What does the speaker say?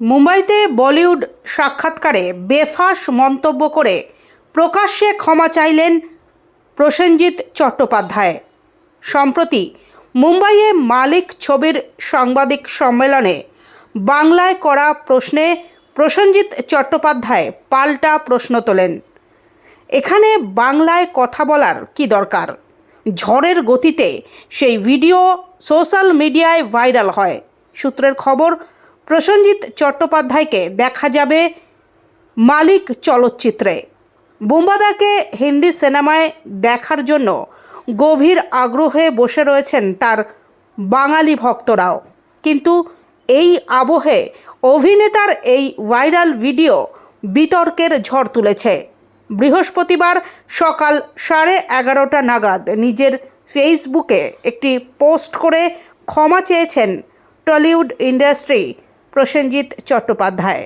মুম্বাইতে বলিউড সাক্ষাৎকারে বেফাঁস মন্তব্য করে প্রকাশ্যে ক্ষমা চাইলেন প্রসেনজিৎ চট্টোপাধ্যায়। সম্প্রতি মুম্বাইয়ে মালিক ছবির সাংবাদিক সম্মেলনে বাংলায় করা প্রশ্নে প্রসেনজিৎ চট্টোপাধ্যায় পাল্টা প্রশ্ন তোলেন। এখানে বাংলায় কথা বলার কি দরকার? ঝড়ের গতিতে সেই ভিডিও সোশ্যাল মিডিয়ায় ভাইরাল হয়। সূত্রের খবর প্রসেনজিৎ চট্টোপাধ্যায়কে দেখা যাবে মালিক চলচ্চিত্রে। বুম্বাদাকে হিন্দি সিনেমায় দেখার জন্য গভীর আগ্রহে বসে রয়েছেন তার বাঙালি ভক্তরাও। কিন্তু এই আবহে অভিনেতার এই ভাইরাল ভিডিও বিতর্কের ঝড় তুলেছে। বৃহস্পতিবার সকাল সাড়ে এগারোটা নাগাদ নিজের ফেসবুকে একটি পোস্ট করে ক্ষমা চেয়েছেন টলিউড ইন্ডাস্ট্রি প্রসেনজিৎ চট্টোপাধ্যায়।